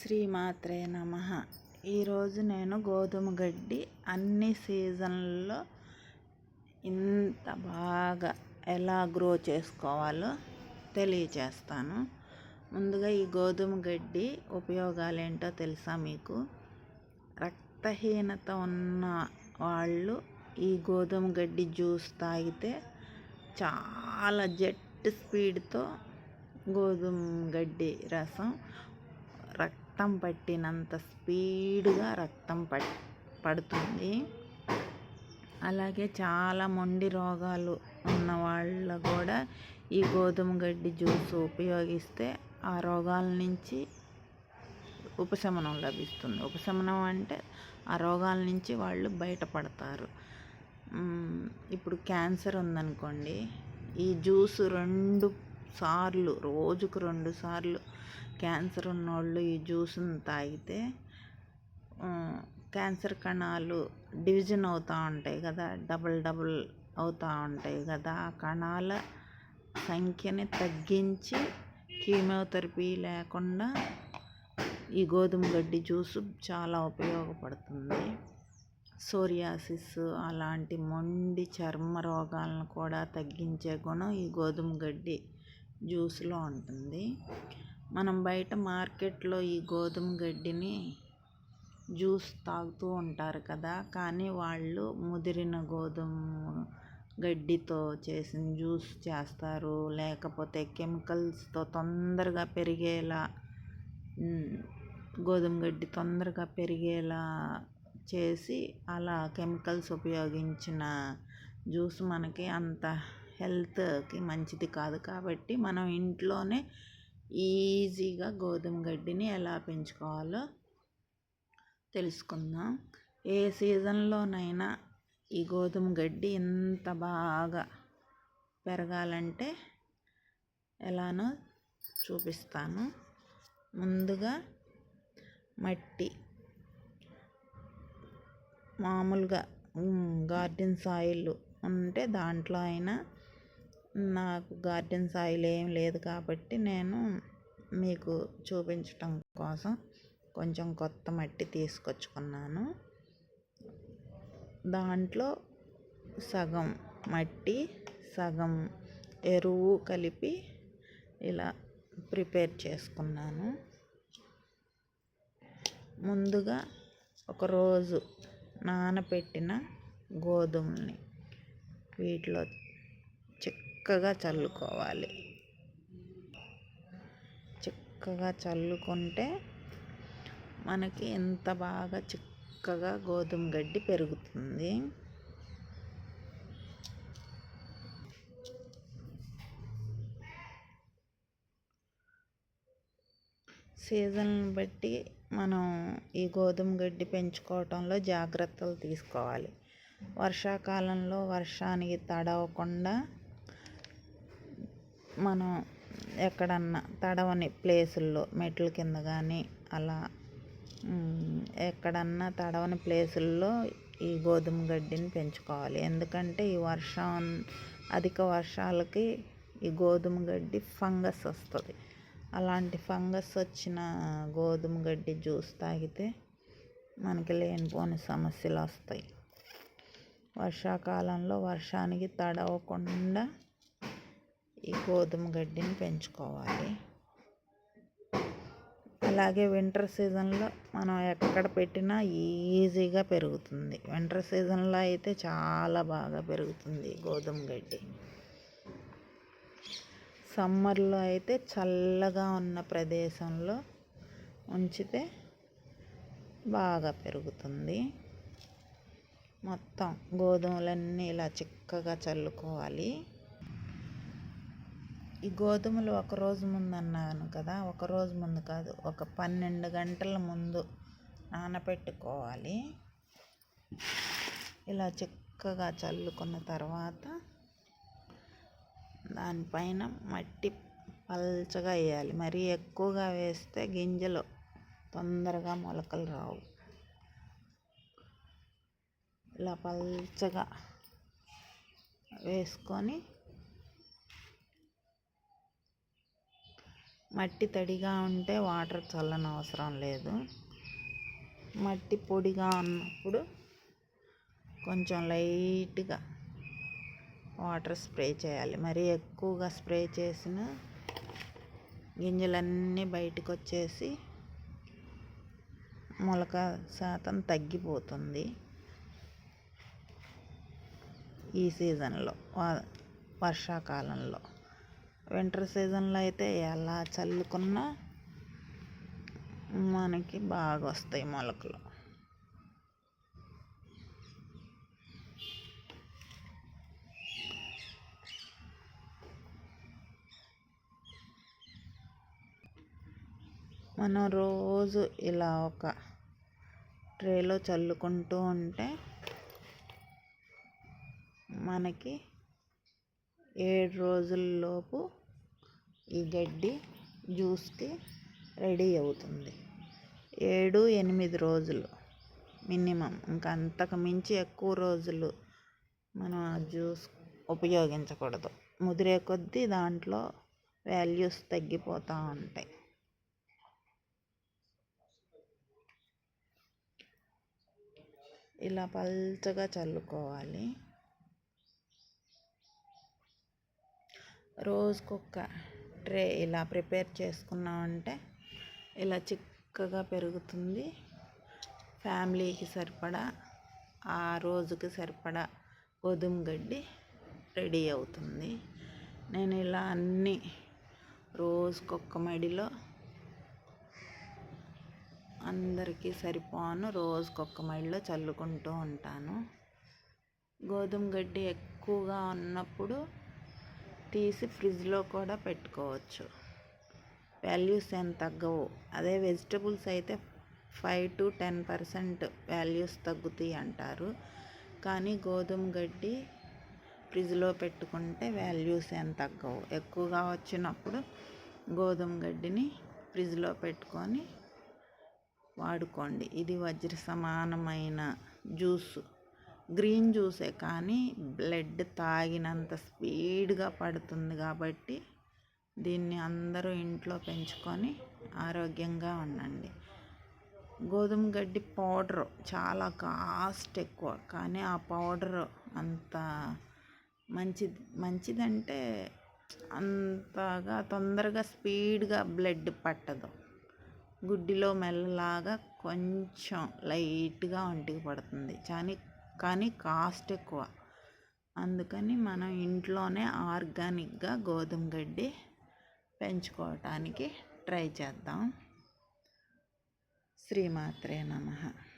శ్రీమాత్రే నమ. ఈరోజు నేను గోధుమ గడ్డి అన్ని సీజన్లలో ఇంత బాగా ఎలా గ్రో చేసుకోవాలో తెలియచేస్తాను. ముందుగా ఈ గోధుమ గడ్డి ఉపయోగాలు ఏంటో తెలుసా మీకు? రక్తహీనత ఉన్న వాళ్ళు ఈ గోధుమ గడ్డి జ్యూస్ తాగితే చాలా జెట్ స్పీడ్తో గోధుమ గడ్డి రసం రక్తం పట్టినంత స్పీడ్గా రక్తం పట్ పడుతుంది. అలాగే చాలా మొండి రోగాలు ఉన్న వాళ్ళు కూడా ఈ గోధుమ గడ్డి జ్యూస్ ఉపయోగిస్తే ఆ రోగాల నుంచి ఉపశమనం లభిస్తుంది. ఉపశమనం అంటే ఆ రోగాల నుంచి వాళ్ళు బయటపడతారు. ఇప్పుడు క్యాన్సర్ ఉందనుకోండి ఈ జ్యూస్ రెండు సార్లు రోజుకు రెండు సార్లు క్యాన్సర్ ఉన్నోళ్ళు ఈ జ్యూస్ని తాగితే క్యాన్సర్ కణాలు డివిజన్ అవుతూ ఉంటాయి కదా డబుల్ డబుల్ అవుతూ ఉంటాయి కదా. ఆ కణాల సంఖ్యని తగ్గించి కీమోథెరపీ లేకుండా ఈ గోధుమ గడ్డి జ్యూస్ చాలా ఉపయోగపడుతుంది. సోరియాసిస్ అలాంటి మొండి చర్మ రోగాలను కూడా తగ్గించే గుణం ఈ గోధుమ గడ్డి జ్యూస్లో ఉంటుంది. మనం బయట మార్కెట్లో ఈ గోధుమ గడ్డిని జ్యూస్ తాగుతూ ఉంటారు కదా కానీ వాళ్ళు ముదిరిన గోధుమ గడ్డితో చేసిన జ్యూస్ చేస్తారు. లేకపోతే కెమికల్స్తో తొందరగా పెరిగేలా గోధుమ గడ్డి తొందరగా పెరిగేలా చేసి అలా కెమికల్స్ ఉపయోగించిన జ్యూస్ మనకి అంత హెల్త్కి మంచిది కాదు. కాబట్టి మనం ఇంట్లోనే ఈజీగా గోధుమ గడ్డిని ఎలా పెంచుకోవాలో తెలుసుకుందాం. ఏ సీజన్లోనైనా ఈ గోధుమ గడ్డి ఎంత బాగా పెరగాలంటే ఎలానో చూపిస్తాను. ముందుగా మట్టి మామూలుగా గార్డెన్ సాయిల్ ఉంటే దాంట్లో అయినా నాకు గార్డెన్ సాయిల్ ఏం లేదు కాబట్టి నేను మీకు చూపించటం కోసం కొంచెం కొత్త మట్టి తీసుకొచ్చుకున్నాను. దాంట్లో సగం మట్టి సగం ఎరువు కలిపి ఇలా ప్రిపేర్ చేసుకున్నాను. ముందుగా ఒకరోజు నానబెట్టిన గోధుమల్ని వీటిలో చక్కగా చల్లుకోవాలి. చక్కగా చల్లుకుంటే మనకి ఎంత బాగా చిక్కగా గోధుమ గడ్డి పెరుగుతుంది. సీజన్ని బట్టి మనం ఈ గోధుమ గడ్డి పెంచుకోవటంలో జాగ్రత్తలు తీసుకోవాలి. వర్షాకాలంలో వర్షానికి తడవకుండా మనం ఎక్కడన్నా తడవని ప్లేసుల్లో మెట్ల కింద కానీ అలా ఎక్కడన్నా తడవని ప్లేసుల్లో ఈ గోధుమ గడ్డిని పెంచుకోవాలి. ఎందుకంటే ఈ వర్షం అధిక వర్షాలకి ఈ గోధుమ గడ్డి ఫంగస్ వస్తుంది. అలాంటి ఫంగస్ వచ్చిన గోధుమ గడ్డి జ్యూస్ తాగితే మనకి లేనిపోని సమస్యలు వస్తాయి. వర్షాకాలంలో వర్షానికి తడవకుండా ఈ గోధుమ గడ్డిని పెంచుకోవాలి. అలాగే వింటర్ సీజన్లో మనం ఎక్కడ పెట్టినా ఈజీగా పెరుగుతుంది. వింటర్ సీజన్లో అయితే చాలా బాగా పెరుగుతుంది గోధుమ గడ్డి. సమ్మర్లో అయితే చల్లగా ఉన్న ప్రదేశంలో ఉంచితే బాగా పెరుగుతుంది. మొత్తం గోధుమలన్నీ ఇలా చిక్కగా చల్లుకోవాలి. ఈ గోధుమలు ఒక రోజు ముందు అన్నాను కదా ఒక రోజు ముందు కాదు ఒక పన్నెండు గంటల ముందు నానబెట్టుకోవాలి ఇలా చిక్కగా చల్లుకున్న తర్వాత దానిపైన మట్టి పల్చగా వేయాలి. మరీ ఎక్కువగా వేస్తే గింజలు తొందరగా మొలకలు రావు. ఇలా పల్చగా వేసుకొని మట్టి తడిగా ఉంటే వాటర్ చల్లని అవసరం లేదు. మట్టి పొడిగా ఉన్నప్పుడు కొంచెం లైట్గా వాటర్ స్ప్రే చేయాలి. మరీ ఎక్కువగా స్ప్రే చేసిన గింజలన్నీ బయటకు వచ్చేసి మొలక శాతం తగ్గిపోతుంది. ఈ సీజన్లో వర్షాకాలంలో. వింటర్ సీజన్లో అయితే ఎలా చల్లుకున్నా మనకి బాగా వస్తాయి మొలకలు. మనం రోజు ఇలా ఒక ట్రేలో చల్లుకుంటూ ఉంటే మనకి ఏడు రోజుల్లోపు ఈ గడ్డి జ్యూస్కి రెడీ అవుతుంది. ఏడు ఎనిమిది రోజులు మినిమం. ఇంకా అంతకు మించి ఎక్కువ రోజులు మనం ఆ జ్యూస్ ఉపయోగించకూడదు. ముదిరే కొద్దీ దాంట్లో వాల్యూస్ తగ్గిపోతూ ఉంటాయి. ఇలా పల్చగా చల్లుకోవాలి. రోజుకొక ట్రే ఇలా ప్రిపేర్ చేసుకున్నామంటే ఇలా చిక్కగా పెరుగుతుంది. ఫ్యామిలీకి సరిపడా ఆ రోజుకి సరిపడా గోధుమ గడ్డి రెడీ అవుతుంది. నేను ఇలా అన్నీ రోజుకొక్క మడిలో అందరికీ సరిపోను. రోజుకొక మడిలో చల్లుకుంటూ ఉంటాను. గోధుమ గడ్డి ఎక్కువగా ఉన్నప్పుడు తీసి ఫ్రిడ్జ్లో కూడా పెట్టుకోవచ్చు. వాల్యూస్ ఏం తగ్గవు. అదే వెజిటబుల్స్ అయితే five to ten percent values తగ్గుతాయి అంటారు. కానీ గోధుమ గడ్డి ఫ్రిడ్జ్లో పెట్టుకుంటే వాల్యూస్ ఏం తగ్గవు. ఎక్కువగా వచ్చినప్పుడు గోధుమ గడ్డిని ఫ్రిడ్జ్లో పెట్టుకొని వాడుకోండి. ఇది వజ్ర సమానమైన జ్యూసు. గ్రీన్ జ్యూసే కానీ బ్లడ్ తాగినంత స్పీడ్గా పడుతుంది కాబట్టి దీన్ని అందరూ ఇంట్లో పెంచుకొని ఆరోగ్యంగా ఉండండి. గోధుమ గడ్డి పౌడర్ చాలా కాస్ట్ ఎక్కువ కానీ ఆ పౌడర్ అంత మంచిది మంచిదంటే అంతగా తొందరగా స్పీడ్గా బ్లడ్ పట్టదు. గుడ్డిలో మెల్లలాగా కొంచెం లైట్గా ఒంటికి పడుతుంది. కానీ కానీ కాస్ట్ ఎక్కువ. అందుకని మనం ఇంట్లోనే ఆర్గానిక్గా గోధుమ గడ్డి పెంచుకోవటానికి ట్రై చేద్దాం. శ్రీమాత్రే నమ.